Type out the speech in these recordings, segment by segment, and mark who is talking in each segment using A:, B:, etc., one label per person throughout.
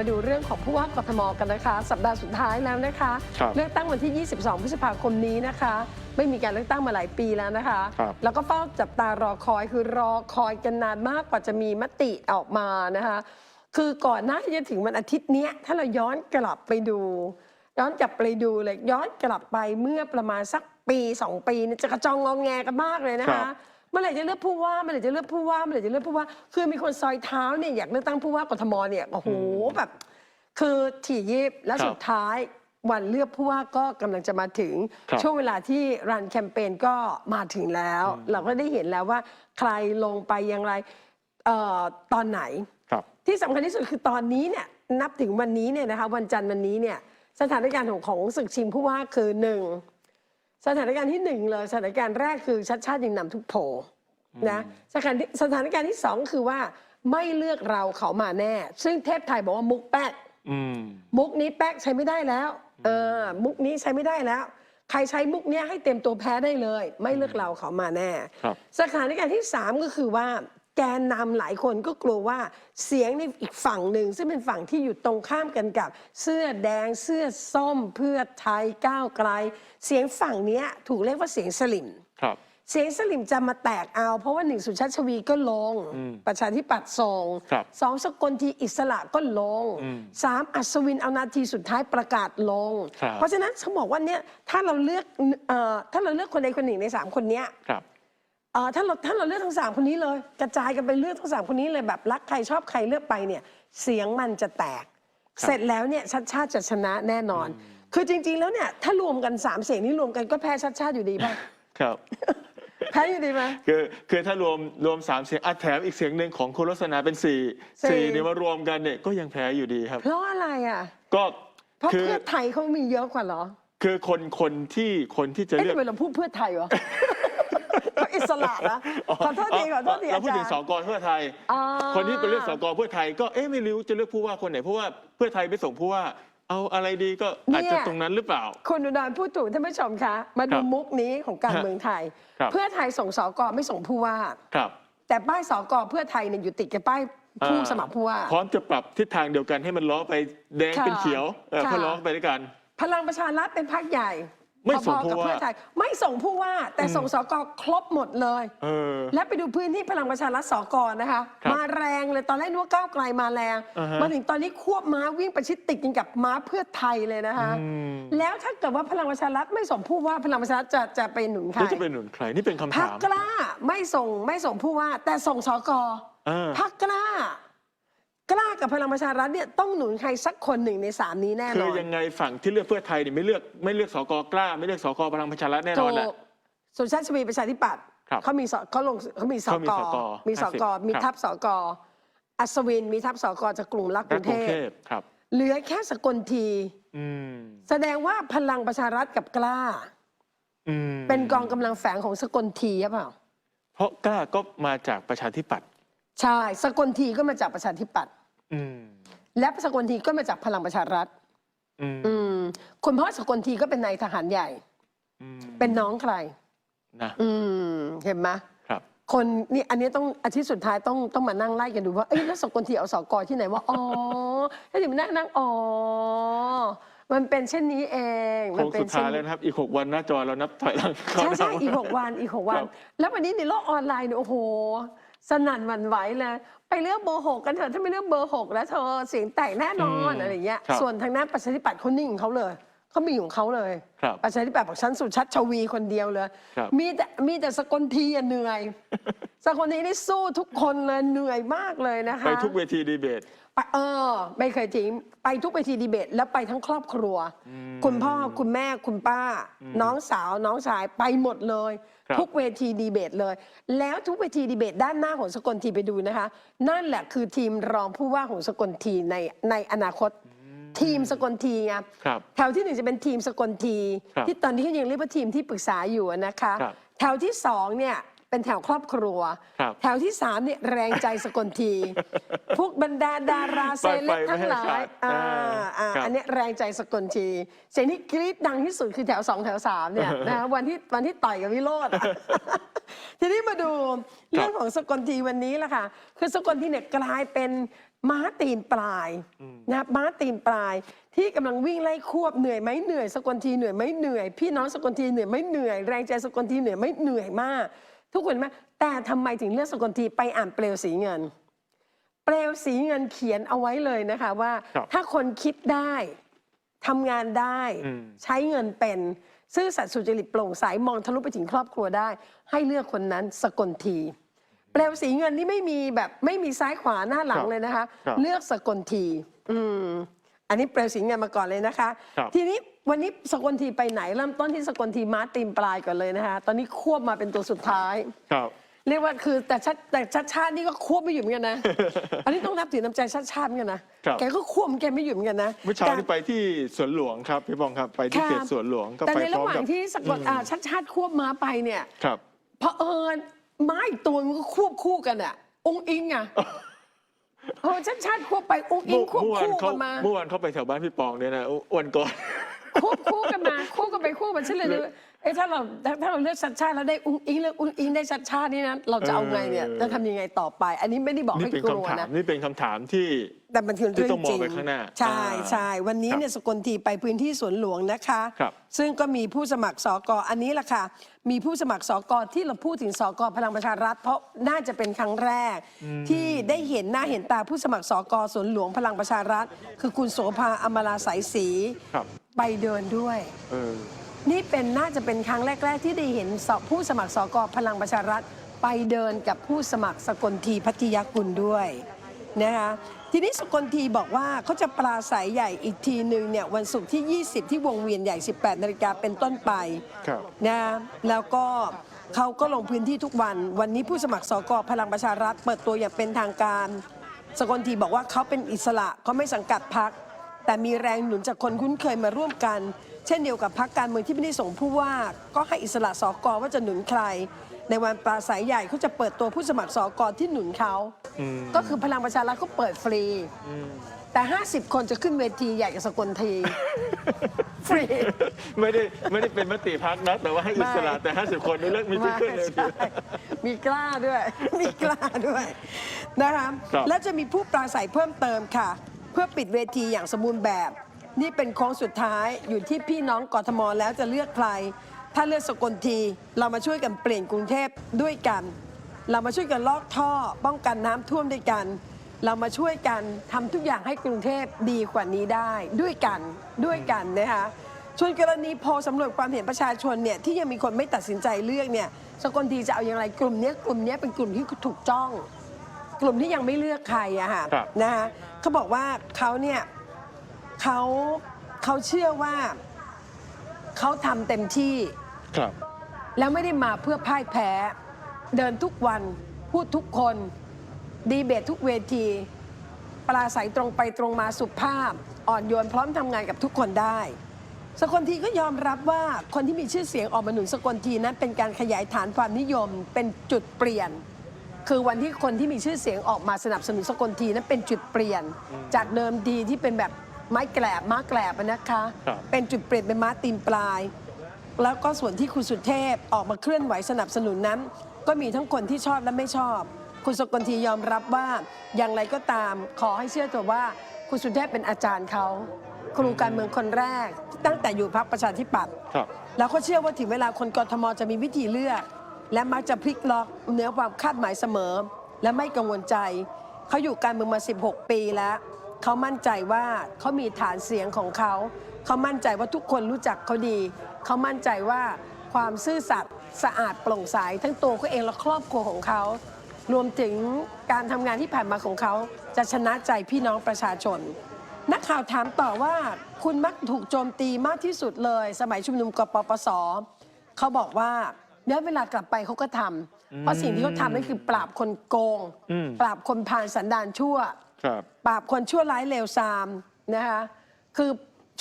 A: มาดูเรื่องของผู้ว่ากทมกันนะคะ สัปดาห์สุดท้ายแล้วนะคะ
B: ครับ
A: เลือกตั้งวันที่ 22 พฤษภาคมนี้นะคะ ไม่มีการเลือกตั้งมาหลายปีแล้วนะคะ
B: ครับ
A: แล้วก็เฝ้าจับตารอคอยคือรอคอยกันนานมากกว่าจะมีมติออกมานะคะ คือก่อนหน้าที่จะถึงวันอาทิตย์เนี้ยถ้าเราย้อนกลับไปดู ย้อนกลับไปดูเลยย้อนกลับไปเมื่อประมาณสักปีสองปีเนี่ยจะกระจองงองแงกันมากเลยนะ
B: ครั
A: คะ
B: บ
A: เมื่อไหร่จะเลือกผู้ว่าเมื่อไหร่จะเลือกผู้ว่าเมื่อไหร่จะเลือกผู้ว่า คือมีคนซอยเท้าเนี่ยอยากเลือกตั้งผู้ว่ากทมเนี่ยโอ้โหแบบ คือถี่ยิบและ
B: ครับ
A: สุดท้ายวันเลือกผู้ว่าก็กำลังจะมาถึง
B: ครับ
A: ช่วงเวลาที่รันแคมเปญก็มาถึงแล้ว เราก็ได้เห็นแล้วว่าใครลงไปอย่างไรเอ่อตอนไหน
B: ครับ
A: ที่สำคัญที่สุดคือตอนนี้เนี่ยนับถึงวันนี้เนี่ยนะคะวันจันทร์วันนี้เนี่ยสถานการณ์ของของศึกชิงผู้ว่าคือหนึ่ง สถานการณ์ที่หนึ่งเลยสถานการณ์แรกคือชัดชาติยังนำทุกโผล่นะสถานที่สถานการณ์ที่สองคือว่าไม่เลือกเราเขามาแน่ ซึ่งเทพไทยบอกว่ามุกแป๊ก
B: อืม
A: มุกนี้แป๊กใช้ไม่ได้แล้วเออมุกนี้ใช้ไม่ได้แล้ว ใครใช้มุกเนี้ยให้เต็มตัวแพ้ได้เลย ไม่เลือกเราเขามาแน่
B: ครับ
A: สถานการณ์ที่3ก็คือว่า แกนนำหลายคนก็กลัวว่าเสียงในอีกฝั่งหนึ่ง ซึ่งเป็นฝั่งที่อยู่ตรงข้ามกันกับ เสื้อแดงเสื้อส้มเพื่อไทยก้าวไกล เสียงฝั่งเนี้ยถูกเรียกว่าเสียงสลิม
B: ครับ
A: เสียงสลิมจะมาแตกเอา เพราะว่าหนึ่งสุชาติชวีก็ลง
B: อืม
A: ประชาธิปัตย์ส่ง
B: ครับ
A: สองสกลทีอิสระก็ลง
B: อืม
A: สามอัศวินเอานาทีสุดท้ายประกาศลง
B: ครับ
A: เพราะฉะนั้นเขาบอกว่าเนี่ยถ้าเราเลือกเอ่อถ้าเราเลือกคนใดคนหนึ่งในสามคนเนี้ย
B: ครับ
A: เอ่อถ้าเราถ้าเราเลือกทั้งสามคนนี้เลย กระจายกันไปเลือกทั้งสามคนนี้เลยแบบรักใครชอบใครเลือกไปเนี่ย เสียงมันจะแตก
B: ครับ
A: เสร็จแล้วเนี่ยชัดชาติจะชนะแน่นอน คือจริง ๆ แล้วเนี่ยถ้ารวมกันสามเสียงนี้รวมกันก็แพ้ชัดชาติอยู่ดีป่ะ
B: ครับ
A: แพ้อยู่ดีไหม
B: คือคือถ้ารวมรวมสามเสียงอัดแถมอีกเสียงหนึ่งของคุณลักษณะเป็นสี่
A: สี่
B: สี่เนี่ยมารวมกันเนี่ยก็ยังแพ้อยู่ดีครับ
A: เพราะอะไรอะ
B: ก็
A: เพราะ
B: คือ
A: เพื่อไทยเขามีเยอะกว่าเหรอ
B: คือคนคนที่คนที่จะ
A: เอ๊ะ
B: เลือก
A: ทำไมเราพูดเพื่อไทยวะเขา อิสระนะขอโทษทีขอโทษที
B: เรา
A: อา
B: พูด
A: จาร
B: ถึง
A: ย์
B: สกเพื่อไทย
A: อ่า
B: คนที่ไปเลือกสกเพื่อไทยก็เอ๊ะไม่รู้จะเลือกผู้ว่าคนไหนเพราะว่าเพื่อไทยไปส่งผู้ว่า เอาอะไรดีก็อาจจะตรงนั้นหรือเปล่า
A: คุณอุดรพูดถูกท่านผู้ชมคะ มา
B: ค
A: ดู
B: รับ
A: มุกนี้ของการ
B: ครับ
A: เมืองไทย
B: ครับ
A: เพื่อไทยส่งสกไม่ส่งผู้ว่า
B: ครับ
A: แต่ป้ายสกเพื่อไทยเนี่ยอยู่ติดกับป้ายผู้สมัครผู้ว่า
B: พร้อมจะปรับทิศทางเดียวกันให้มันล้อไปแดง
A: ค่ะ
B: เป็นเขียวเออ
A: ค่ะ
B: เพื่อล้อไปด้วยกัน
A: พลังประชารัฐเป็นพรรคใหญ่
B: ไม่ส่ง
A: พอๆกับ
B: ผู้ว่า
A: เพื่อไทยไม่ส่งผู้ว่า แต่ส่งสกครบหมดเลย
B: เออ
A: และไปดูพื้นที่พลังประชารัฐสกนะคะ
B: ครับ
A: มาแรงเลยตอนแรกนึกว่าก้าวไกลมาแรง
B: อ่าฮะ
A: มาถึงตอนนี้ควบม้าวิ่งประชิดติดกันกับม้าเพื่อไทยเลยนะคะ
B: อืม
A: แล้วถ้าเกิดว่าพลังประชารัฐไม่ส่งผู้ว่าพลังประชารัฐจะจะไปหนุนใคร
B: แล้วจะเป็นหนุนใครนี่เป็นคำ
A: พัก
B: ถาม
A: กล้าไม่ส่งไม่ส่งผู้ว่า แต่ส่งสก
B: เออ
A: พักกล้า กล้ากับพลังประชารัฐเนี่ยต้องหนุนใครสักคนหนึ่งในสามนี้แน่
B: คื
A: น
B: อ
A: อน
B: ยังไงฝั่งที่เลือกเพื่อไทยเนี่ยไม่เลือกไม่เลือกสกกล้า ไม่เลือกสกพลังประชารัฐแน่น
A: ถู
B: อนแหละ
A: กสุชาติชวีประชาธิปัตย์
B: ครับ
A: เขามีสเขาลงเขามีส
B: เขามี
A: ก
B: สก
A: มีสก
B: 50
A: มี
B: ครับ
A: ทัพสกอัศวินมีทัพสกจากกลุ่มรักก
B: รั
A: รุ
B: ก
A: ง
B: ก
A: เท
B: รุงเท
A: พ
B: พครับ
A: เหลือแค่สกลที
B: อืม
A: แสดงว่าพลังประชารัฐกับกล้า
B: อืม
A: เป็นกองกำลังแฝงของสกลทีหรือเปล่า
B: เพราะกล้าก็มาจากประชาธิปัตย์
A: ใช่ สกลทีก็มาจากประชาธิปัตย์
B: อืม
A: และสกลทีก็มาจากพลังประชารัฐ
B: อืม
A: อืมคุณพ่อสกลทีก็เป็นนายทหารใหญ่
B: อืม
A: เป็นน้องใคร
B: นะ
A: อืมเห็นไหม
B: ครับ
A: คนนี่อันนี้ต้องอาทิตย์สุดท้ายต้องต้องมานั่งไล่กันดูว่าเอ้ยแล้วสกลทีเอาสกที่ไหนว่าอ๋อถ้าถึงมานั่งนั่งอ๋อมันเป็นเช่นนี้เอง
B: โค้
A: มัน
B: ง
A: เป็
B: สุ
A: น
B: ด
A: เช่
B: ท้าย
A: น
B: แล้ว
A: นี้
B: นะครับ อีก 6 วันหน้าจอเรานับถอยหลังเข้า
A: ใช่ใช่
B: ดาวน์
A: อีกหกวันอีกหกวัน
B: ครับ
A: แล้ววันนี้ในโลกออนไลน์เนี่ยโอ้โห สนั่นหวั่นไหวเลย ไปเลือกเบอร์หกกันเถอะถ้าไม่เลือกเบอร์หกแล้วเธอเสียงแตกแน่นอนอะไรอย่างเงี้ย
B: ครับ
A: ส่วนทางด้านประชาธิปัตย์เขานิ่งของเขาเลยเขามีของเขาเลย
B: ครับ
A: ประชาธิปัตย์บอกฉันสุชัดชวีคนเดียวเลย
B: ครับ
A: มีแต่มีแต่สกลทีอะเหนื่อย สกลทีนี่สู้ทุกคนเลยเหนื่อยมากเลยนะคะ
B: ไปทุกเวทีดีเบต
A: ไปเออไม่เคยทิ้งไปทุกเวทีดีเบต แล้วไปทั้งครอบครัวคุณพ่อคุณแม่คุณป้า น้องสาวน้องชายไปหมดเลย
B: ครับ
A: ทุกเวทีดีเบตเลย แล้วทุกเวทีดีเบตด้านหน้าของสกลทีไปดูนะคะ นั่นแหละคือทีมรองผู้ว่าของสกลทีในในอนาคตทีมสกลทีไง
B: ครับ
A: แถวที่หนึ่งจะเป็นทีมสกลที
B: ครับ
A: ที่ตอนนี้เขายังเรียกว่าทีมที่ปรึกษาอยู่นะคะ
B: ครับ
A: แถวที่สองเนี่ย เป็นแถวครอบครัว
B: ครับ
A: แถวที่สามเนี่ยแรงใจสกลที พวกบรรดาดาราเซเลบ
B: ไปๆ
A: ทั้งหลา
B: ไม่ให้
A: ย
B: ขาด
A: อ่า
B: อ่า
A: อ่า
B: ครับ
A: อันเนี้ยแรงใจสกลทีเสียงที่กรี๊ดดังที่สุดคือแถวสองแถวสามเนี่ย นะวันที่วันที่ต่อยกับวิโรจน์อะ ทีนี้มามาดูเรื่องของสกลทีวันนี้ละค่ะ คือสกลทีเนี่ยกลายเป็นม้าตีนปลายนะครับม้าตีนปลายที่กำลังวิ่งไล่ควบเหนื่อยไหมเหนื่อยสกลทีเหนื่อยไหมเหนื่อย พี่น้องสกลทีเหนื่อยไหมเหนื่อยแรงใจสกลทีเหนื่อยไหมเหนื่อยมาก ทุกคนไหมแต่ทำไมถึงเลือกสกลทีไปอ่านเปลวสีเงิน เปลวสีเงินเขียนเอาไว้เลยนะคะว่า
B: ครับ
A: ถ้าคนคิดได้ทำงานได้
B: อืม
A: ใช้เงินเป็นซื่อสัตย์สุจริตโปร่งใสมองทะลุไปถึงครอบครัวได้ ให้เลือกคนนั้นสกลที เปลวสีเงินนี่ไม่มีแบบไม่มีซ้ายขวาหน้าหลัง
B: ครับ
A: เลยนะคะ
B: ครับ
A: เลือกสกลที อืมอันนี้เปลวสีเงินมาก่อนเลยนะคะ
B: ครับ
A: ทีนี้วันนี้สกลทีไปไหน เริ่มต้นที่สกลทีม้าตีมปลายก่อนเลยนะคะตอนนี้ควบมาเป็นตัวสุดท้าย
B: ครับ
A: เรียกว่าคือแต่ชัดแต่ชัดชาตินี่ก็ควบไม่อยู่เหมือนกันนะ อันนี้ต้องนับถือน้ำใจชัดชาติเหมือนกันนะครับ แกก็ควบแกไม่อยู่เหมือนกันนะ
B: เมื่อเช้า
A: แต่
B: นี้ไปที่สวนหลวงครับพี่บองครับไปที่
A: ค่ะ
B: เขตสวนหลวงก็
A: แต่
B: ไป
A: ใน
B: พร้
A: ระ
B: อม
A: หว่าง
B: กับ
A: ที่สกลอ่าชัดชาติควบม้าไปเนี่ย
B: ครับ
A: เพอเอิญม้าอีกตัวมันก็ควบคู่กันอะองค์อิงอะเออชัดชาติควบไปองค์อิงควบ
B: เมื่อวาน
A: คู่
B: เขา
A: กันมา
B: เมื่อวานเขาไปแถวบ้านพี่ปองเนี่ยนะอ้วนก่อน
A: ควบคู่กันมาคู่กันไปคู่กันฉันเลยเลย เอ้ถ้าเราถ้าถ้าเราเลือกชัดชาติแล้วได้องค์อิงเลือกองค์อิงได้ชัดชาตินี่นะเราจะเอาไงเนี่ย
B: เออ
A: จะทำยังไงต่อไป อันนี้ไม่ได้บอก
B: นี่
A: ให้
B: เป็น
A: กลัว
B: คำถาม
A: นะ
B: นี่เป็นคำถามที่
A: แต่มันคือ
B: ที่
A: เรื่อง
B: ต้องมอง
A: จริง
B: ไปข้างหน้า
A: ใช่
B: อ่า
A: ใช่วันนี้
B: ครับ
A: เนี่ยสกลทีไปพื้นที่สวนหลวงนะคะ
B: ครับ
A: ซึ่งก็มีผู้สมัครสกอันนี้แหละค่ะ มีผู้สมัครสกที่เราพูดถึงสกพลังประชารัฐ เพราะน่าจะเป็นครั้งแรก ที่ได้เห็นหน้าเห็นตาผู้สมัครสกสวนหลวงพลังประชารัฐ คือคุณโสภาอมราสายศรี
B: ครับ
A: ไปเดินด้วย
B: เออ
A: นี่เป็นน่าจะเป็นครั้งแรก ๆ ที่ได้เห็นสผู้สมัครสกพลังประชารัฐ ไปเดินกับผู้สมัครสกลทีพัทยากุลด้วยนะคะทีนี้สกลทีบอกว่าเขาจะปราศัยใหญ่อีกทีหนึ่งเนี่ยวันศุกร์ที่ 20 ที่วงเวียนใหญ่ 18 นาฬิกาเป็นต้นไป
B: ครับ
A: นะแล้วก็เขาก็ลงพื้นที่ทุกวัน วันนี้ผู้สมัครสกพลังประชารัฐ เปิดตัวอย่างเป็นทางการ สกลทีบอกว่าเขาเป็นอิสระเขาไม่สังกัดพักแต่มีแรงหนุนจากคนคุ้นเคยมาร่วมกันเช่นเดียวกับพักการเมืองที่ไม่ได้ส่งผู้ว่า ก็ให้อิสระสกว่าจะหนุนใคร ในวันปราศัยใหญ่เขาจะเปิดตัวผู้สมัครสกที่หนุนเขา
B: อืม
A: ก็คือพลังประชารัฐเขาเปิดฟรี
B: อืม
A: แต่ 50 คนจะขึ้นเวทีใหญ่กับสกลที ฟรี
B: ไม่ได้ไม่ได้เป็นมติพักนะ แต่ว่าให้อิสระ
A: ไม่
B: แต่ 50 คนนี่เลิกมีที่ขึ้นเลย
A: ไม่ใช่มีกล้าด้วย มีกล้าด้วยนะคะ
B: ครับ
A: และจะมีผู้ปราศัยเพิ่มเติมค่ะ เพื่อปิดเวทีอย่างสมบูรณ์แบบ นี่เป็นโค้งสุดท้ายอยู่ที่พี่น้องกทมแล้วจะเลือกใคร ถ้าเลือกสกลทีเรามาช่วยกันเปลี่ยนกรุงเทพด้วยกัน เรามาช่วยกันลอกท่อ ป้องกันน้ำท่วมด้วยกัน เรามาช่วยกันทำทุกอย่างให้กรุงเทพดีกว่านี้ได้ด้วยกันด้วยกันนะคะส่วนกรณีโพลสำรวจความเห็นประชาชนเนี่ยที่ยังมีคนไม่ตัดสินใจเลือกเนี่ยสกลทีจะเอาอย่างไรกลุ่มเนี้ยกลุ่มเนี้ยเป็นกลุ่มที่ถูกจ้อง กลุ่มที่ยังไม่เลือกใครอะค่ะ
B: ครับ
A: นะคะเขาบอกว่าเขาเนี่ย เขาเขาเชื่อว่าเขาทำเต็มที่
B: ครับ
A: แล้วไม่ได้มาเพื่อพ่ายแพ้ เดินทุกวันพูดทุกคน ดีเบตทุกเวที ปราศัยตรงไปตรงมาสุภาพ อ่อนโยนพร้อมทำงานกับทุกคนได้ สกลทีก็ยอมรับว่าคนที่มีชื่อเสียงออกมาหนุนสกลทีนั้นเป็นการขยายฐานความนิยมเป็นจุดเปลี่ยน คือวันที่คนที่มีชื่อเสียงออกมาสนับสนุนสกลทีนั้นเป็นจุดเปลี่ยน จากเดิมทีที่เป็นแบบ ไม้แกลบม้าแกลบอะนะคะ
B: ครับ
A: เป็นจุดเปลี่ยนเป็นม้าตีนปลาย แล้วก็ส่วนที่คุณสุเทพออกมาเคลื่อนไหวสนับสนุนนั้น ก็มีทั้งคนที่ชอบและไม่ชอบ คุณสกลทียอมรับว่าอย่างไรก็ตามขอให้เชื่อตัวว่าคุณสุเทพเป็นอาจารย์เขาครูการเมืองคนแรก ตั้งแต่อยู่พรรคประชาธิปัตย์
B: ครับ
A: แล้วก็เชื่อว่าถึงเวลาคนกทมจะมีวิธีเลือก และมักจะพลิกล็อกเหนือความคาดหมายเสมอ และไม่กังวลใจ เขาอยู่การเมืองมา 16 ปีแล้ว เขามั่นใจว่าเขามีฐานเสียงของเขา เขามั่นใจว่าทุกคนรู้จักเขาดี เขามั่นใจว่าความซื่อสัตย์สะอาดโปร่งใสทั้งตัวเขาเองและครอบครัวของเขา รวมถึงการทำงานที่ผ่านมาของเขาจะชนะใจพี่น้องประชาชน นักข่าวถามต่อว่าคุณมักถูกโจมตีมากที่สุดเลย สมัยชุมนุมกปปสเขาบอกว่าเนื้อเวลากลับไปเขาก็ทำเพราะสิ่งที่เขาทำนั่นคือปราบคนโกง
B: อืม
A: ปราบคนพาลสันดานชั่ว
B: ครับ
A: ปราบคนชั่วร้ายเลวทรามนะคะคือ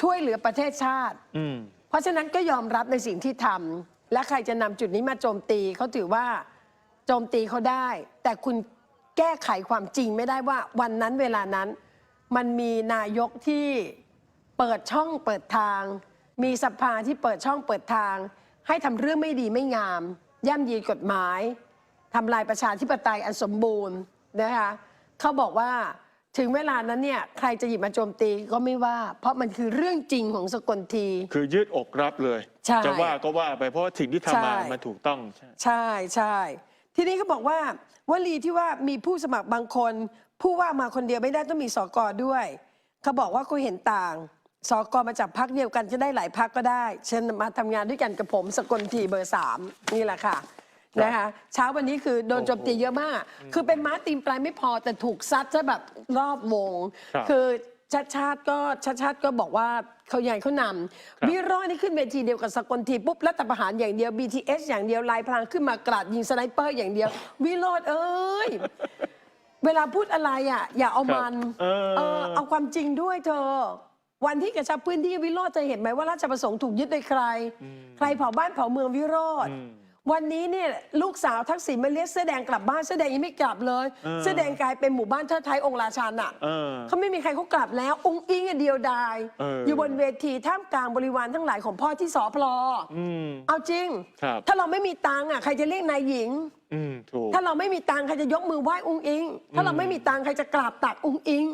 A: ช่วยเหลือประเทศชาติ
B: อืม
A: เพราะฉะนั้นก็ยอมรับในสิ่งที่ทำและใครจะนำจุดนี้มาโจมตีเขาถือว่าโจมตีเขาได้ แต่คุณแก้ไขความจริงไม่ได้ว่าวันนั้นเวลานั้น มันมีนายกที่เปิดช่องเปิดทาง มีสภาที่เปิดช่องเปิดทาง ให้ทำเรื่องไม่ดีไม่งาม ย่ำยีกฎหมายทำลายประชาธิปไตยอันสมบูรณ์นะคะเขาบอกว่า ถึงเวลานั้นเนี่ยใครจะหยิบมาโจมตีก็ไม่ว่า เพราะมันคือเรื่องจริงของสกลที
B: คือยืดอกรับเลย
A: ใช่
B: จะว่าก็ว่าไปเพราะว่าสิ่งที่ทำมา
A: ใช่
B: มันถูกต้อง ใช่
A: ใช่ใช่ทีนี้เขาบอกว่าวลีที่ว่ามีผู้สมัครบางคน ผู้ว่ามาคนเดียวไม่ได้ต้องมีสกอด้วยเขาบอกว่าเขาเห็นต่างสกมาจากพักเดียวกันจะได้หลายพักก็ได้เช่นมาทำงานด้วยกันกับผมสกลทีเบอร์สามนี่แหละค่ะ นะคะเช้าวันนี้คือโดนโจมตีเยอะมาก คือเป็นม้าตีนปลายไม่พอแต่ถูกซัดซะแบบรอบวง
B: ครับ
A: คือชาติชาติก็ชาติชาติก็บอกว่าเขาใหญ่เขาน
B: ครับำ
A: วิโรจน์นี่ขึ้นเวทีเดียวกับสกลทีปุ๊บรัฐประหารอย่างเดียว BTS อย่างเดียวลายพรางขึ้นมากราดยิงสไนเปอร์อย่างเดียว วิโรจน์เอ้ยเวลาพูดอะไรอะ อย่าเอามัน
B: เออ
A: เออเอาความจริงด้วยเธอ วันที่กระชับพื้นที่วิโรจน์จะเห็นไหมว่าราชประสงค์ถูกยึดโดยใคร ใครเผาบ้านเผาเมืองวิโรจน์
B: อืม
A: วันนี้เนี่ยลูกสาวทักษิณมาเรียกเสื้อแดงกลับบ้านเสื้อแดงยังไม่กลับเลย
B: เออ
A: เสื้อแดงกลายเป็นหมู่บ้านเทิดไทยองค์ราชันอะ
B: เออ
A: เขาไม่มีใครเขากลับแล้วองค์อิงอะเดียวดาย
B: เอออ
A: อ ยู่บนเวทีท่ามกลางบริวารทั้งหลายของพ่อที่สอพลอ
B: อืม
A: เอาจริง
B: ครับ
A: ถ้าเราไม่มีตังค์อะใครจะเรียกนายหญิง
B: อืม ถูก
A: ถ้าเราไม่มีตังค์ใครจะยกมือไหว้องค์อิง ถ้าเราไม่มีตังค์ใครจะกราบตักองค์อิง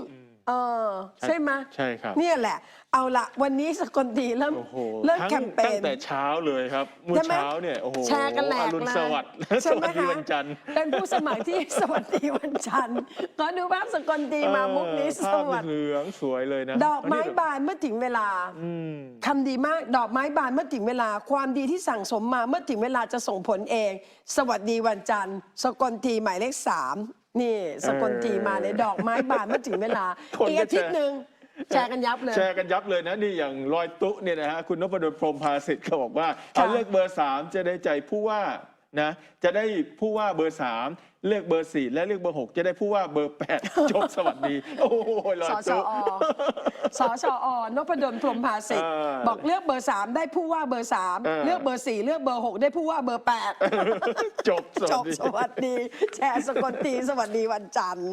A: เออ ใช่ไหม
B: ใช่ครับ
A: เนี่ยแหละ เอาละวันนี้สกลทีเริ่ม
B: โอ้โห
A: เริ่ม
B: ทั้ง
A: แคมเป
B: ตั้ง
A: ญ
B: แต่เช้าเลยครับเมื่อ
A: ใช่ไหม
B: เช้าเนี่ยโอ้โห
A: แชร์กันแหลก
B: อรุณ
A: เลย
B: สวัสดิ์
A: ใช่
B: ส
A: ไหม
B: วัสดี
A: คะ
B: วันจันทร์
A: เป็นผู้สมัครที่ สวัสดีวันจันทร์ขอดูภาพสกลทีมามุกนี้
B: เออ
A: ส
B: ภาพ
A: วัสดี
B: เหลืองสวยเลยนะ
A: ดอกไม้
B: นนี้
A: บานเมื่อถึงเวลา
B: อืม
A: ทำดีมากดอกไม้บานเมื่อถึงเวลา ความดีที่สั่งสมมาเมื่อถึงเวลาจะส่งผลเอง สวัสดีวันจันทร์ สกลทีหมายเลขสาม นี่สกลทีมาเลยดอกไม้บานเมื่อถึงเวลา
B: คน
A: อีก
B: ก็
A: อาทิตย์หนึ่งแชร์กันยับเลย
B: แชร์กันยับเลยนะนี่อย่างรอยตุเนี่ยนะฮะคุณนพดลพรหมภาสิทธิ์เขาบอกว่า
A: ค่ะ
B: เอาเลือกเบอร์สามจะได้ใจผู้ว่านะจะได้ผู้ว่าเบอร์สาม เลือกเบอร์สี่และเลือกเบอร์หกจะได้ผู้ว่าเบอร์แปด จบสวัสดี โอ้โหรอย
A: สช
B: ตุ
A: อสชอนพดลพรหมภาสิทธิ์
B: เออ
A: บอกเลือกเบอร์สามได้ผู้ว่าเบอร์สาม
B: เออ
A: เลือกเบอร์สี่เลือกเบอร์หกได้ผู้ว่าเบอร์แปด
B: จบส
A: จ
B: วั
A: บ
B: สดี
A: สวัสดี แชร์สกลทีสวัสดีวันจันทร์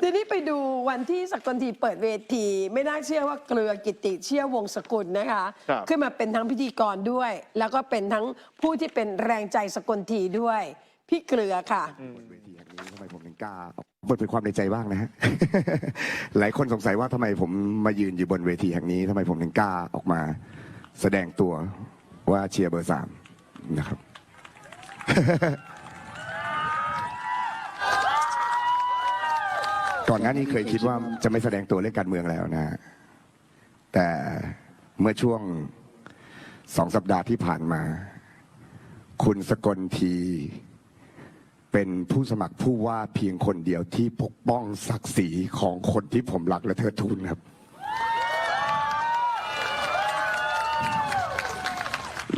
A: ทีนี้ไปดูวันที่สกลทีเปิดเวที ไม่น่าเชื่อว่าเกลือกิติเชี่ยววงศกุลนะคะ
B: ครับ
A: ขึ้นมาเป็นทั้งพิธีกรด้วย แล้วก็เป็นทั้งผู้ที่เป็นแรงใจสกลทีด้วย พี่เกลือค่ะ
C: บ นี้ทำไมผมถึงกล้าเปิดเผยความในใจบ้างนะฮะ หลายคนสงสัยว่าทำไมผมมายืนอยู่บนเวทีแห่งนี้ทำไมผมถึงกล้าออกมา แสดงตัวว่าเชียร์เบอร์สามนะครับ ก่อนหน้านี้เคยคิดว่าจะไม่แสดงตัวเรื่องการเมืองแล้วนะ แต่เมื่อช่วงสองสัปดาห์ที่ผ่านมา คุณสกลที เป็นผู้สมัครผู้ว่าเพียงคนเดียวที่ปกป้องศักดิ์ศรีของคนที่ผมรักและเทิดทูนครับ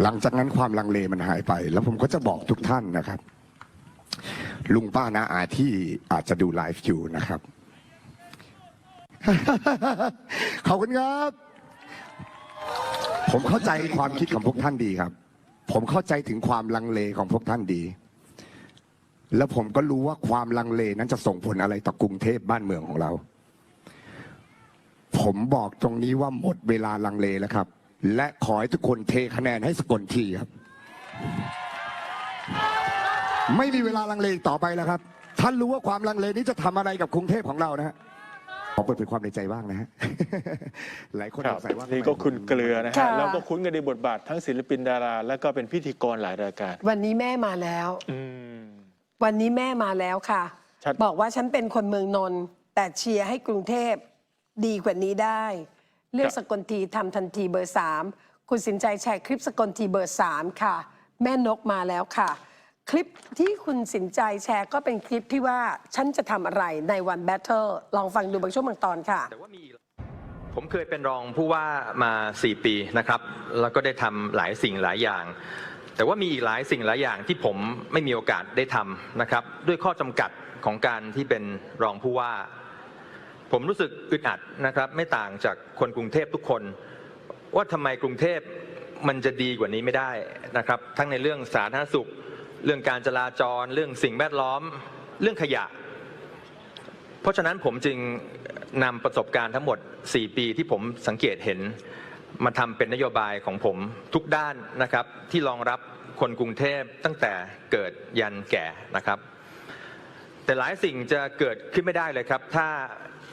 C: หลังจากนั้นความลังเลมันหายไป แล้วผมก็จะบอกทุกท่านนะครับ ลุงป้านาอาที่อาจจะดูไลฟ์อยู่นะครับ ขอบคุณครับ ผมเข้าใจความคิดของพวกท่านดีครับ ผมเข้าใจถึงความลังเลของพวกท่านดี แล้วผมก็รู้ว่าความลังเลนั้นจะส่งผลอะไรต่อกรุงเทพบ้านเมืองของเรา ผมบอกตรงนี้ว่าหมดเวลาลังเลแล้วครับ และขอให้ทุกคนเทคะแนนให้สกลทีครับ ไม่มีเวลาลังเลอีกต่อไปแล้วครับ ท่านรู้ว่าความลังเลนี้จะทำอะไรกับกรุงเทพของเรานะฮะขอเปิดเผยความในใจบ้างนะฮะ หลายคน
B: ครั
C: ส
B: บ
C: งสัยว่า
B: นี่
C: ทำไม
B: ก็
C: ผม
B: คุณเกลือนะ
A: ค่ะ
B: ฮะ แล้วก็คุ้นกันในบทบาททั้งศิลปินดารา แล้วก็เป็นพิธีกรหลายรายการ
A: วันนี้แม่มาแล้ว
B: อืม
A: วันนี้แม่มาแล้วค่ะ
B: ชัด
A: บอกว่าฉันเป็นคนเมืองนนท์แต่เชียร์ให้กรุงเทพดีกว่านี้ได้ เลือกสกลทีทำทันทีเบอร์สามคุณสินใจแชร์คลิปสกลทีเบอร์สามค่ะ แม่นกมาแล้วค่ะ คลิปที่คุณสินใจแชร์ก็เป็นคลิปที่ว่าฉันจะทำอะไรในวันแบทเทิลลองฟังดูบางช่วงบางตอนค่ะ
D: แต่ว่ามีอีกผมเคยเป็นรองผู้ว่ามา 4 ปีนะครับ แล้วก็ได้ทำหลายสิ่งหลายอย่าง แต่ว่ามีอีกหลายสิ่งหลายอย่างที่ผมไม่มีโอกาสได้ทำนะครับ ด้วยข้อจำกัดของการที่เป็นรองผู้ว่า ผมรู้สึกอึดอัดนะครับ ไม่ต่างจากคนกรุงเทพทุกคน ว่าทำไมกรุงเทพมันจะดีกว่านี้ไม่ได้นะครับ ทั้งในเรื่องสาธารณสุข เรื่องการจราจร เรื่องสิ่งแวดล้อม เรื่องขยะ เพราะฉะนั้นผมจึงนำประสบการณ์ทั้งหมด 4 ปีที่ผมสังเกตเห็น มาทำเป็นนโยบายของผมทุกด้านนะครับ ที่รองรับคนกรุงเทพตั้งแต่เกิดยันแก่นะครับ แต่หลายสิ่งจะเกิดขึ้นไม่ได้เลยครับ ถ้า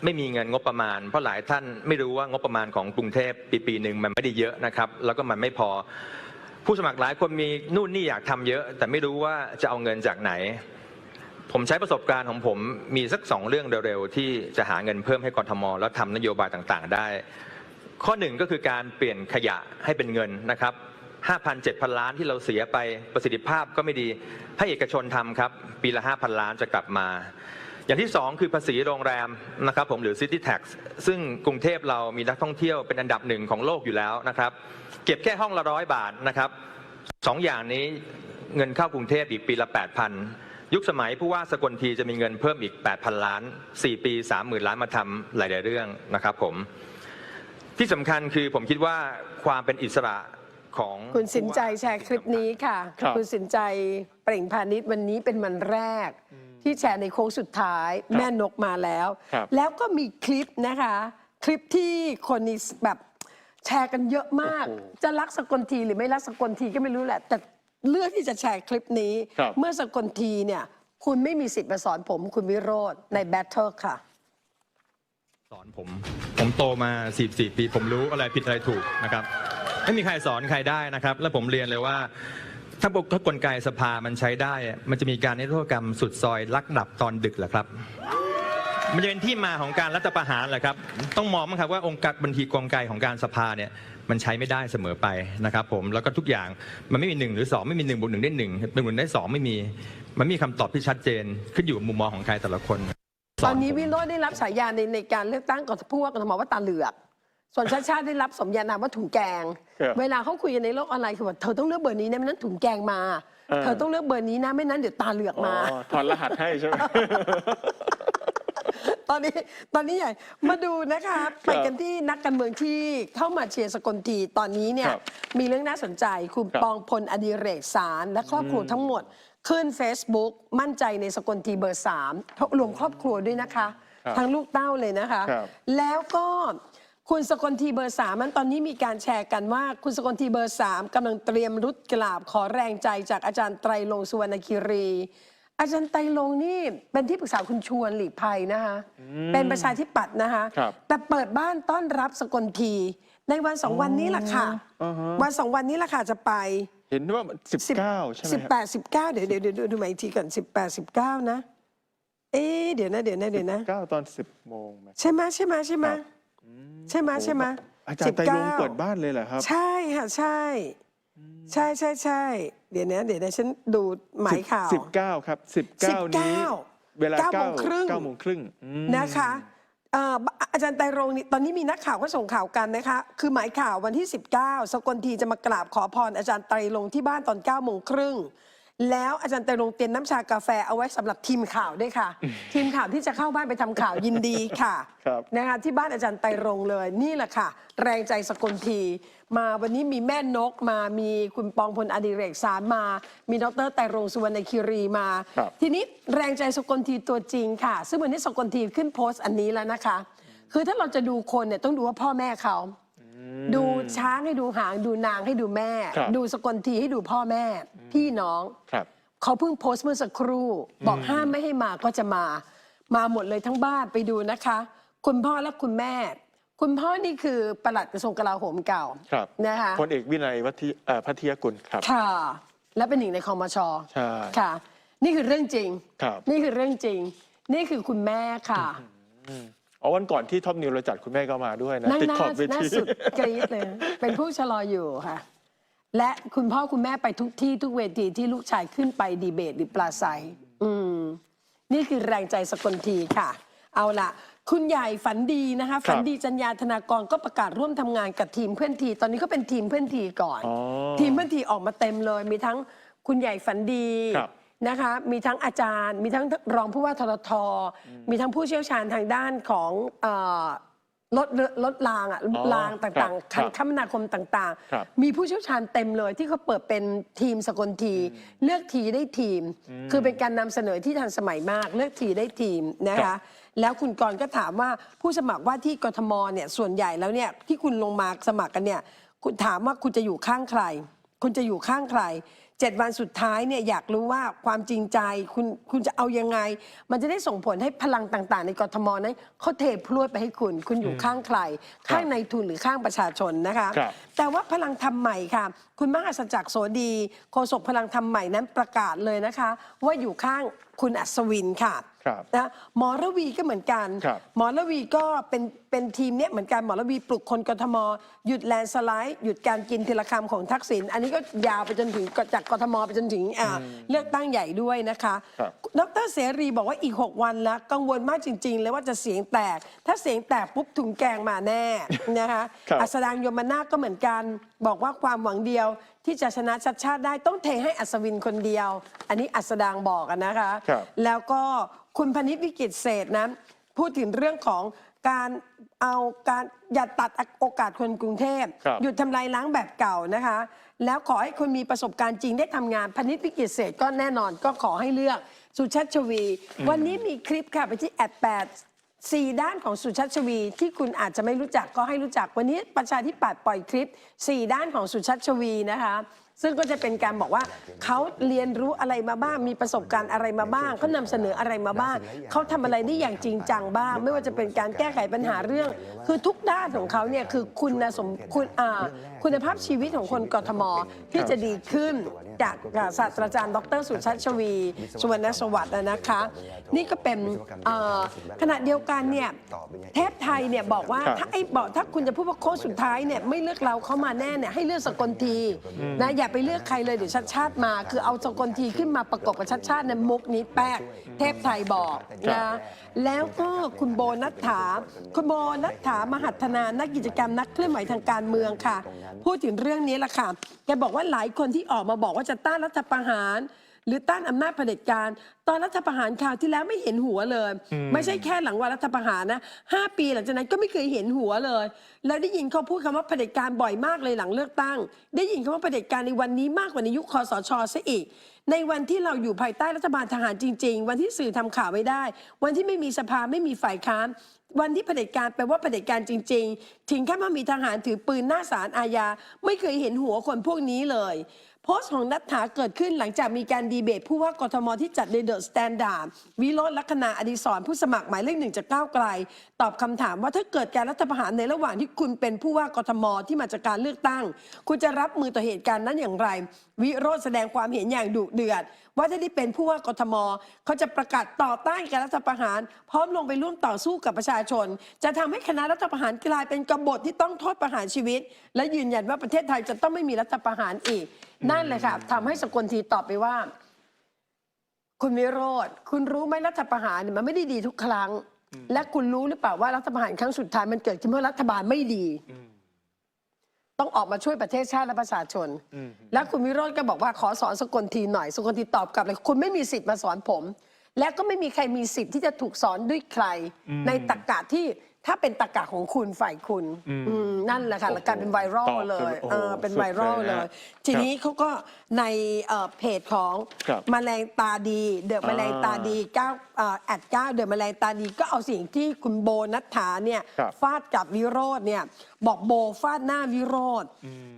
D: ไม่มีเงินงบประมาณ เพราะหลายท่านไม่รู้ว่างบประมาณของกรุงเทพปีปีหนึ่งมันไม่ได้เยอะนะครับ แล้วก็มันไม่พอผู้สมัครหลายคนมีนู่นนี่อยากทำเยอะ แต่ไม่รู้ว่าจะเอาเงินจากไหน ผมใช้ประสบการณ์ของผมมีสักสองเรื่องเร็วๆ ที่จะหาเงินเพิ่มให้กรทม แล้วทำนโยบายต่างๆ ได้ ข้อหนึ่งก็คือการเปลี่ยนขยะให้เป็นเงินนะครับ5,000 7,000 ล้านที่เราเสียไปประสิทธิภาพก็ไม่ดีให้เอกชนทำครับ ปีละ 5,000 ล้านจะกลับมา อย่างที่สองคือภาษีโรงแรมนะครับผมหรือ City Tax ซึ่งกรุงเทพเรามีนักท่องเที่ยวเป็นอันดับหนึ่งของโลกอยู่แล้วนะครับ เก็บแค่ห้องละร้อยบาทนะครับสองอย่างนี้เงินเข้ากรุงเทพอีกปีละ 8,000 ยุคสมัยผู้ว่าสกลทีจะมีเงินเพิ่มอีก 8,000 ล้าน 4 ปี 30,000 ล้านมาทำหลาย ๆ เรื่องนะครับผม ที่สำคัญคือผมคิดว่าความเป็นอิสระของ
A: คุณสินใจแชร์คลิปนี้ค่ะ
B: ครับ
A: ณสินใจเปล่งพาณิชย์วันนี้เป็นวันแรก ที่แชร์ในโค้งสุดท้ายแม่นกมาแล้ว
B: ครับ
A: แล้วก็มีคลิปนะคะ คลิปที่คนนี้แบบแชร์กันเยอะมาก
B: โอ้โห
A: จะรักสกลทีหรือไม่รักสกลทีก็ไม่รู้แหละ แต่เลือกที่จะแชร์คลิปนี้
B: ครับ
A: เมื่อสกลทีเนี่ย คุณไม่มีสิทธิ์มาสอนผม คุณวิโรธในแบทเทิลค่ะ
D: สอนผม ผมโตมา 44 ปี ผมรู้อะไรผิดอะไรถูกนะครับ ไม่มีใครสอนใครได้นะครับ แล้วผมเรียนเลยว่าถ้าปกถ้ากลไกสภามันใช้ได้ มันจะมีการนิรโทษกรรมสุดซอยลักดับตอนดึกเหรอครับ มันจะเป็นที่มาของการรัฐประหารเหรอครับ ต้องมองมั้งครับว่าองค์การบัญชีกลไกของการสภาเนี่ยมันใช้ไม่ได้เสมอไปนะครับผมแล้วก็ทุกอย่างมันไม่มีหนึ่งหรือสองไม่มีหนึ่งบวกหนึ่งได้หนึ่งเป็นบวกหนึ่งได้สองไม่มี มันม่มีคำตอบที่ชัดเจนขึ้นอยู่กับมุมมองของใครแต่ละคน
A: ตอนนี้
D: สผม
A: วิโรจน์ได้รับฉายาในในการเลือกตั้งกทผู้ว่ากทมว่าตาเหลือก ส่วนชาติชาติได้รับสมญานามว่าถุงแกง
B: ครับ
A: เวลาเขาคุยกันในโลกออนไลน์คือว่าเธอต้องเลือกเบอร์นี้นะไม่นั้นถุงแกงมา
B: เออ
A: เธอต้องเลือกเบอร์นี้นะไม่นั้นเดี๋ยวตาเหลือก
B: อ๋อ
A: มา
B: ถอนรหัสให้ใช่ไหม
A: ตอนนี้ตอนนี้ใหญ่มาดูนะคะไปกันที่นักการเมืองที่เข้ามาเชียร์สกลทีตอนนี้เนี่ย
B: ครับ
A: มีเรื่องน่าสนใจคุณ
B: ครับ
A: ปองพลอดิเรกสารและครอบครัวทั้งหมด ขึ้น Facebook มั่นใจในสกลทีเบอร์3เพราะรวมครอบครัวด้วยนะคะ
B: ครับ
A: ทั้งลูกเต้าเลยนะคะ
B: ครับ
A: แล้วก็คุณสกลทีเบอร์สามมันตอนนี้มีการแชร์กันว่า คุณสกลทีเบอร์สามกำลังเตรียมรุดกราบขอแรงใจจากอาจารย์ไตรลงค์สุวรรณคิรี อาจารย์ไตรลงค์นี่เป็นที่ปรึกษาคุณชวนหลีกภัยนะคะ เป็นประชาธิปัตย์นะคะ
B: ครับ
A: แต่เปิดบ้านต้อนรับสกลที ในวันสองวันนี้แหละค่ะ
B: อ๋อฮะ
A: วันสองวันนี้แหละค่ะจะไป
B: เห็นว่าสิบเก้าใช่ไหม
A: สิบ
B: ครับ
A: แปดสิบเก้าเดี๋ยวเดี๋ยวเดี๋ยวดูใหม่อีกทีก่อนสิบแปดสิบเก้านะ เอ๊ะเดี๋ยวนะเดี๋ยวนะเดี๋ยวนะ
B: เก้าตอนสิบโมงไหม
A: ใช่ไหมใช่ไหมใช่ไหม
B: ครับ
A: ใช่ไหมใช่ไหม
B: อาจารย์ไตรลงค์
A: 19
B: เปิดบ้านเลยเหรอครับ
A: ใช่ค่ะใช่ ใช่ใช่ใช่เดี๋ยวนะเดี๋ยวนะฉันดูหมายข่าว
B: สิบเก้าครับสิบเก้านี้
A: 19
B: เวลา
A: เก้า
B: เก้า
A: โมงครึ่ง
B: เก้าโมงครึ่งอืม
A: นะคะเอ่อ อาจารย์ไตรรงค์นี่ตอนนี้มีนักข่าวก็ส่งข่าวกันนะคะ คือหมายข่าววันที่ 19 สกลทีจะมากราบขอพรอาจารย์ไตรรงค์ที่บ้านตอน9โมงครึ่งแล้วอาจารย์ไตรรงค์เตรียมน้ำชากาแฟเอาไว้สำหรับทีมข่าวด้วยค่ะ ทีมข่าวที่จะเข้าบ้านไปทำข่าวยินดีค่ะ
B: ครับ
A: นะคะที่บ้านอาจารย์ไตรรงค์เลยนี่แหละค่ะ แรงใจสกลทีมาวันนี้มีแม่นกมามีคุณปองพลอดิเรกสารมา มีดรไตรรงค์สุวรรณคิรีมา
B: ครับ
A: ทีนี้แรงใจสกลทีตัวจริงค่ะ ซึ่งวันนี้สกลทีขึ้นโพสต์อันนี้แล้วนะคะ คือถ้าเราจะดูคนเนี่ยต้องดูว่าพ่อแม่เขา ดูช้างให้ดูหางดูนางให้ดูแม่
B: ครับ
A: ดูสกลทีให้ดูพ่อแม่ พี่น้อง
B: ครับ
A: เขาเพิ่งโพสต์เมื่อสักครู่ บอกห้ามไม่ให้มาก็จะมา มาหมดเลยทั้งบ้านไปดูนะคะ คุณพ่อและคุณแม่ คุณพ่อนี่คือปลัดกระทรวงกลาโหมเก่า
B: ครับ
A: นะคะ
B: พลเอกวินัยวัฒน์เอ่อพัทยกุลครับ
A: ค่ะ และเป็นหนึ่งในคอมช
B: ใช่
A: ค่ะ นี่คือเรื่องจริง
B: ครับ
A: นี่คือเรื่องจริง นี่คือคุณแม่ค่ะ
B: อ๋อวันก่อนที่ท็อปนิวเราจัดคุณแม่ก็มาด้วยนะ
A: นั่ง
B: ติด
A: หน้า
B: ขอบเว
A: หน้า
B: ที
A: สุดกรี๊ดเลย เป็นผู้ชะลออยู่ค่ะ และคุณพ่อคุณแม่ไปทุกที่ทุกเวทีที่ลูกชายขึ้นไปดีเบตหรือปราศัยอืม นี่คือแรงใจสกลทีค่ะ เอาละคุณใหญ่ฝันดีนะคะ ฝันดีจัญญาธนากรก็ประกาศร่วมทำงานกับทีมเพื่อนที ตอนนี้ก็เป็นทีมเพื่อนทีก่อน
B: อ๋อ
A: ทีมเพื่อนทีออกมาเต็มเลย มีทั้งคุณใหญ่ฝันดี
B: ครับ
A: นะคะมีทั้งอาจารย์ มีทั้งรองผู้ว่าทรทมีทั้งผู้เชี่ยวชาญทางด้านของเอ่อรถรถรางอะ
B: อ๋อ
A: รางต่าง
B: ครับ
A: ๆคมนาคมต่าง
B: ครับ
A: ๆ มีผู้เชี่ยวชาญเต็มเลยที่เขาเปิดเป็นทีมสกลที เลือกทีได้ทีม คือเป็นการนำเสนอที่ทันสมัยมาก เลือกทีได้ทีมนะ
B: ครั
A: คะ
B: บ
A: แล้วคุณกรณ์ก็ถามว่าผู้สมัครว่าที่กทมเนี่ยส่วนใหญ่แล้วเนี่ยที่คุณลงมาสมัครกันเนี่ยคุณถามว่าคุณจะอยู่ข้างใคร คุณจะอยู่ข้างใคร เจ็ดวันสุดท้ายเนี่ยอยากรู้ว่าความจริงใจคุณคุณจะเอายังไง มันจะได้ส่งผลให้พลังต่างๆ ในกรทมนั้นเขาเทพรวดไปให้คุณ คุณอยู่ข้างใคร ข้างในทุนหรือข้างประชาชนนะคะ
B: ครับ
A: แต่ว่าพลังธรรมใหม่ค่ะคุณมหาสจักรโสดีโฆษกพลังธรรมใหม่นั้นประกาศเลยนะคะ ว่าอยู่ข้างคุณอัศวินค่ะ
B: ครับ
A: นะหมอระวีก็เหมือนกัน
B: ครับ
A: หมอระวีก็เป็นเป็นทีมเนี้ยเหมือนกันหมอระวีปลุกคนกทม หยุดแลนด์สไลด์หยุดการกินทีละคำของทักษิณอันนี้ก็ยาวไปจนถึงจากกทมไปจนถึงอ่าเลือกตั้งใหญ่ด้วยนะคะ
B: ครับ
A: ดรเสรีบอกว่าอีก 6 วันแล้ว กังวลมากจริง ๆ เลยว่าจะเสียงแตก ถ้าเสียงแตกปุ๊บถุงแกงมาแน่นะคะ
B: ครับ
A: อัสดางยมนาถก็เหมือนกัน บอกว่าความหวังเดียวที่จะชนะชัดชาติได้ต้องเทให้อัศวินคนเดียว อันนี้อัสดางบอกอะนะคะ
B: ครับ
A: แล้วก็คุณพนิษฐ์วิกิตเศษนะพูดถึงเรื่องของการเอาการอย่าตัดโอกาสคนกรุงเทพ
B: ครับ
A: หยุดทำลายล้างแบบเก่านะคะ แล้วขอให้คนมีประสบการณ์จริงได้ทำงานพนิษฐ์วิกิตเศษก็แน่นอนก็ขอให้เลือกสุชัชวี วันนี้มีคลิปค่ะไปที่แอดแปด สี่ด้านของสุชัชวี ที่คุณอาจจะไม่รู้จักก็ให้รู้จักวันนี้ประชาธิปัตย์ปล่อยคลิปสี่ด้านของสุชัชวีนะคะ ซึ่งก็จะเป็นการบอกว่าเขาเรียนรู้อะไรมาบ้าง มีประสบการณ์อะไรมาบ้างเขานำเสนออะไรมาบ้างเขาทำอะไรได้อย่างจริงจังบ้าง ไม่ว่าจะเป็นการแก้ไขปัญหาเรื่อง คือทุกด้านของเขาเนี่ยคือคุณสมคุณอ่าคุณภาพชีวิตของคนกทมที่จะดีขึ้นจากศาสตราจารย์ ดร สุชัชวี สุวรรณสวัสดิ์นะคะ นี่ก็เป็นเอ่อขณะเดียวกันเนี่ยเทพไทยเนี่ยบอกว่า
B: ครับ
A: ถ้าไอ้บอกถ้าคุณจะพูดว่าโค้ชสุดท้ายเนี่ยไม่เลือกเราเข้ามาแน่เนี่ยให้เลือกสกลทีนะอย่าไปเลือกใครเลยเดี๋ยวชัดชาติมา คือเอาสกลทีขึ้นมาประกบกับชัดชาติในมุกนี้แป๊กเทพไทยบอกนะแล้วก็คุณโบนัฐถาคุณโบนัฐถามหัฒนานักกิจกรรมนักเคลื่อนไหวทางการเมืองค่ะ พูดถึงเรื่องนี้แหละค่ะแกบอกว่าหลายคนที่ออกมาบอกว่าจะต้านรัฐประหาร หรือต้านอำนาจเผด็จการ ตอนรัฐประหารคราวที่แล้วไม่เห็นหัวเลย ไม่ใช่แค่หลังวันรัฐประหารนะห้าปีหลังจากนั้นก็ไม่เคยเห็นหัวเลย แล้วได้ยินเขาพูดคำว่าเผด็จการบ่อยมากเลยหลังเลือกตั้ง ได้ยินคำว่าเผด็จการในวันนี้มากกว่าในยุคคอสชซะอีก ในวันที่เราอยู่ภายใต้รัฐบาลทหารจริง ๆ วันที่สื่อทำข่าวไม่ได้ วันที่ไม่มีสภาไม่มีฝ่ายค้านวันที่เผด็จการแปลว่าเผด็จการจริง ๆ ถึงขั้นว่ามีทหารถือปืนหน้าศาลอาญาไม่เคยเห็นหัวคนพวกนี้เลย โพสต์ของนัทธาเกิดขึ้นหลังจากมีการดีเบต ผู้ว่ากทมที่จัดในเดอะสแตนดาร์ดวิโรจน์ลักษณะอดิศรผู้สมัครหมายเลขหนึ่งจากก้าวไกล ตอบคำถามว่าถ้าเกิดการรัฐประหารในระหว่างที่คุณเป็นผู้ว่ากทมที่มาจากการเลือกตั้ง คุณจะรับมือต่อเหตุการณ์นั้นอย่างไร วิโรจน์แสดงความเห็นอย่างดุเดือด ว่าถ้าได้เป็นผู้ว่ากทม เขาจะประกาศต่อต้านการรัฐประหาร พร้อมลงไปร่วมต่อสู้กับประชาชน จะทำให้คณะรัฐประหารกลายเป็นกบฏที่ต้องโทษประหารชีวิต และยืนยันว่าประเทศไทยจะต้องไม่มีรัฐประหารอีก นั่นเลยค่ะทำให้สกลทีตอบไปว่า คุณวิโรธคุณรู้ไหมรัฐประหารเนี่ยมันไม่ได้ดีทุกครั้ง และคุณรู้หรือเปล่าว่ารัฐประหารครั้งสุดท้ายมันเกิดขึ้นเพราะรัฐบาลไม่ดี ต้องออกมาช่วยประเทศชาติและประชาชน แล้วคุณวิโรจน์ก็บอกว่าขอสอนสกลทีหน่อย สกลทีตอบกลับเลยคุณไม่มีสิทธิ์มาสอนผม และก็ไม่มีใครมีสิทธิ์ที่จะถูกสอนด้วยใคร ในตรกกะที่ ถ้าเป็นตรกกะของคุณฝ่ายคุณอืมนั่นแหละค่ะแล้วกลายเป็นไวรัล
B: ตอบ
A: เล
B: จน
A: ย
B: โอ้โห
A: เออเป็น
B: สุด
A: ไวรัล
B: เลย
A: เล
B: นะ
A: ย ทีนี้เขาก็ในเอ่อเพจของ
B: ครับ
A: แมลงตาดี เดอะแมลงตาดีเก้าเอ่อแอดเก้าเดอะแมลงตาดีก็เอาสิ่งที่คุณโบนัทธาเนี่ย
B: ครับ
A: ฟาดกับวิโรธเนี่ยบอกโบฟาดหน้าวิโรธ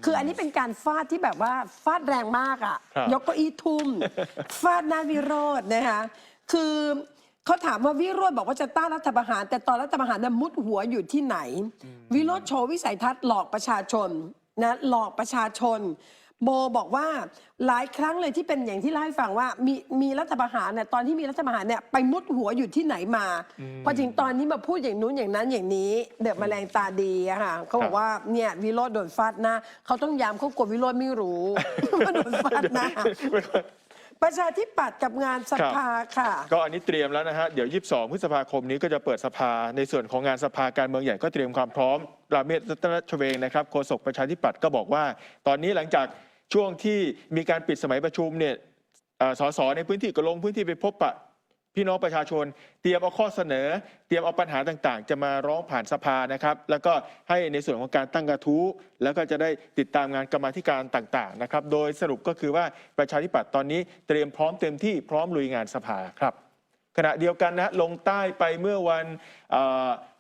A: คืออันนี้เป็นการฟาดที่แบบว่าฟาดแรงมากอะ
B: ครับ
A: ยก เก้าอี้ทุ่ม ฟาดหน้าวิโรธนะคะ คือ เขาถามว่าวิโรธบอกว่าจะต้านรัฐประหาร แต่ตอนรัฐประหารน่ะมุดหัวอยู่ที่ไหน วิโรธโชว์วิสัยทัศน์หลอกประชาชนนะหลอกประชาชนโบบอกว่าหลายครั้งเลยที่เป็นอย่างที่เล่าให้ฟังว่ามีมีรัฐประหารเนี่ยตอนที่มีรัฐประหารเนี่ยไปมุดหัวอยู่ที่ไหนมา พอถึงตอนนี้มาพูดอย่างนู้นอย่างนั้นอย่างนี้ เดอะแมลงตาดีอะค่ะเขาบอกว่าเนี่ยวิโรธโดนฟาดหน้าเขาต้องย้ำเขากลัววิโรธไม่รู้ว่าโดนฟาดหน้า ประชาธิปัตย์กับงานสภาค่ะ
B: ก็อันนี้เตรียมแล้วนะฮะ เดี๋ยว 22 พฤษภาคมนี้ก็จะเปิดสภา ในส่วนของงานสภาการเมืองใหญ่ก็เตรียมความพร้อมราเมศรัตนชเวงนะครับโฆษกประชาธิปัตย์ก็บอกว่า ตอนนี้หลังจากช่วงที่มีการปิดสมัยประชุมเนี่ยเอ่อสสในพื้นที่ก็ลงพื้นที่ไปพบปะ พี่น้องประชาชน เตรียมเอาข้อเสนอ เตรียมเอาปัญหาต่างๆ จะมาร้องผ่านสภานะครับ แล้วก็ให้ในส่วนของการตั้งกระทู้ แล้วก็จะได้ติดตามงานกรรมาธิการต่างๆนะครับ โดยสรุปก็คือว่าประชาธิปัตย์ตอนนี้เตรียมพร้อมเต็มที่พร้อมลุยงานสภาครับ ขณะเดียวกันนะลงใต้ไปเมื่อวัน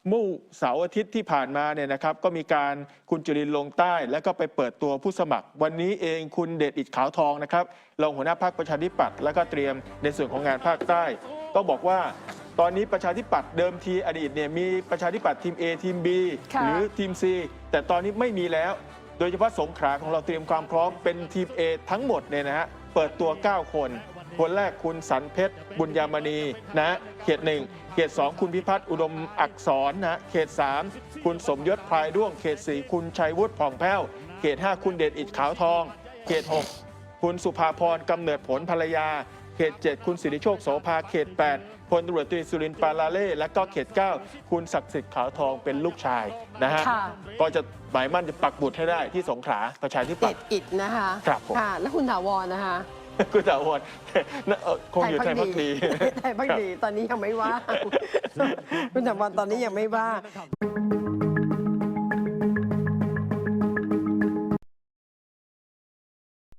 B: เมื่อเสาร์อาทิตย์ที่ผ่านมาเนี่ยนะครับก็มีการคุณจุรินลงใต้ แล้วก็ไปเปิดตัวผู้สมัคร วันนี้เองคุณเดชอิดขาวทองนะครับรองหัวหน้าพรรคประชาธิปัตย์แล้วก็เตรียมในส่วนของงานภาคใต้ ก็บอกว่าตอนนี้ประชาธิปัตย์เดิมทีอดีตเนี่ยมีประชาธิปัตย์ทีม A ทีม B
A: ค่ะ
B: หรือทีม C แต่ตอนนี้ไม่มีแล้ว โดยเฉพาะสงขลาของเราเตรียมความพร้อมเป็นทีม A ทั้งหมดเนี่ยนะฮะเปิดตัว 9 คน คนแรกคุณสันเพชร บุญยามณีนะเขตหนึ่งเขต 2 คุณพิพัฒน์อุดมอักษรนะเขต 3 คุณสมยศพลายด้วงเขต 4 คุณชัยวุฒิผ่องแพ้ว เขต 5 คุณเดชอิดขาวทอง เขต 6 คุณสุภาพรกำเนิดผลภรรยา เขต 7 คุณสิริโชคโสภาเขต 8พลตำรวจตรีสุรินทร์ปาลาเล่และก็เขต 9 คุณศักดิ์สิทธิ์ขาวทองเป็นลูกชายนะฮะ
A: ค่ะ
B: ก็จะหมายมั่นจะปักบุตรให้ได้ที่สงขลาประชาธิปั
A: เด็
B: ต
A: ด
B: ย์
A: อิดนะคะ
B: ครับผม
A: ค่ะแล้วคุณถาวรนะคะ
B: คุณถาวรนะเอ่อคงอยู่ไทยพักดี
A: ไทยพักดีตอนนี้ยังไม่ว่างคุณถาวรตอนนี้ยังไม่ว่าง